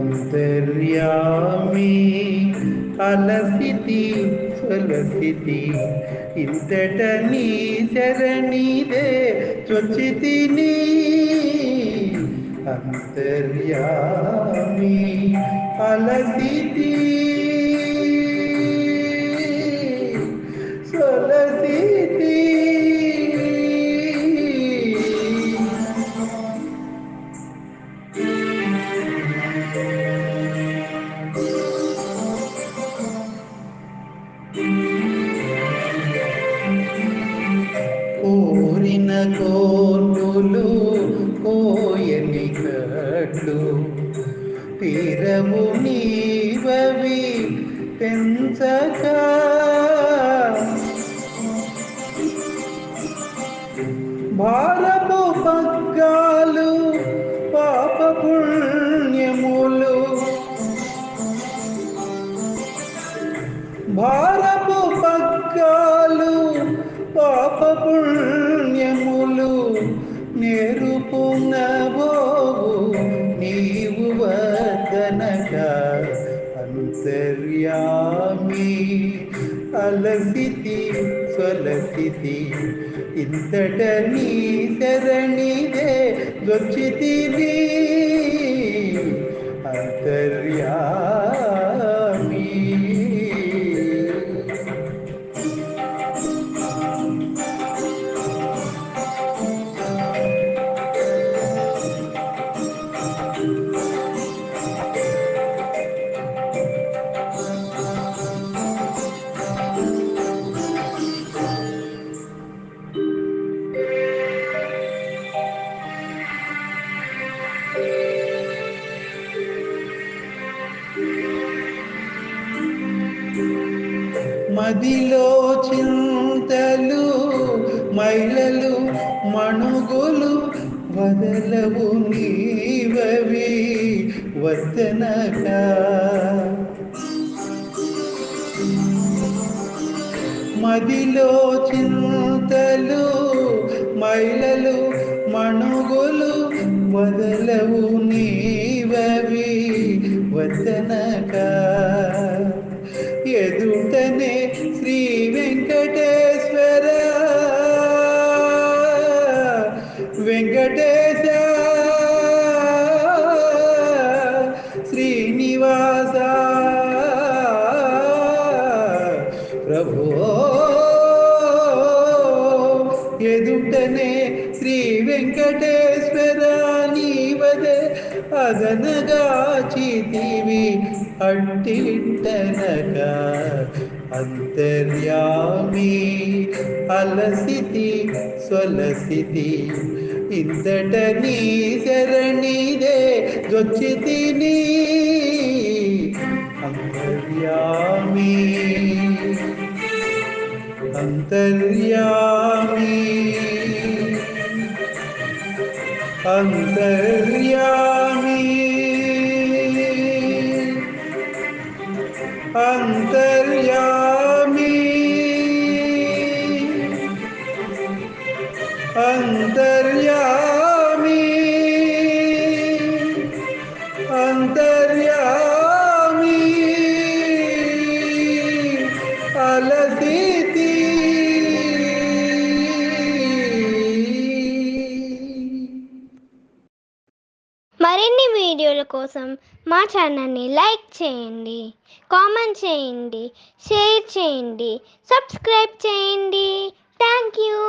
అంతర్యామి అలసితి సలసితి. ఇంతట నీ శరణిదే చొచ్చితిని అంతర్యామి అలసితి కోరిన కోయని కట్లు తీరము నీవవి పెంచక భారపు పగ్గాలు పాప పుణ్యములు. భారపు పగ్గాలు పాప పుణ్య నేరుపునబోవు నీవు వదనక అంతర్యామి అలసితి స్వలసితి ఇంతట నీ శరణిదే దొచ్చితిని అంతర్యామి మదిలో చింతలు మైలలు మణుగులు వదలవు నీవవి వద్దనక. మదిలో చింతలు మైలలు మణుగులు వదలవు నీవవి వద్దనక. ఎదుటనే శ్రీ వెంకటేశ్వర వెంకటేశ. శ్రీనివాస. ప్రభు ఎదుటనే శ్రీ వెంకటేశ్వర నీవదే అదనగా చితివి అట్టింటనక అంతర్యామి අන්තර්යාමි අලසිති සොලසිති ඉන්දට නීසරණීදේ ගොච්චිතිනී අන්තර්යාමි අන්තර්යාමි. අන්තර්යාමි అంతర్యామి. అంతర్యామి. అలసితి. మరిన్ని వీడియోల కోసం మా ఛానల్ని లైక్ చేయండి కామెంట్ చేయండి షేర్ చేయండి సబ్స్క్రైబ్ చేయండి. Thank you.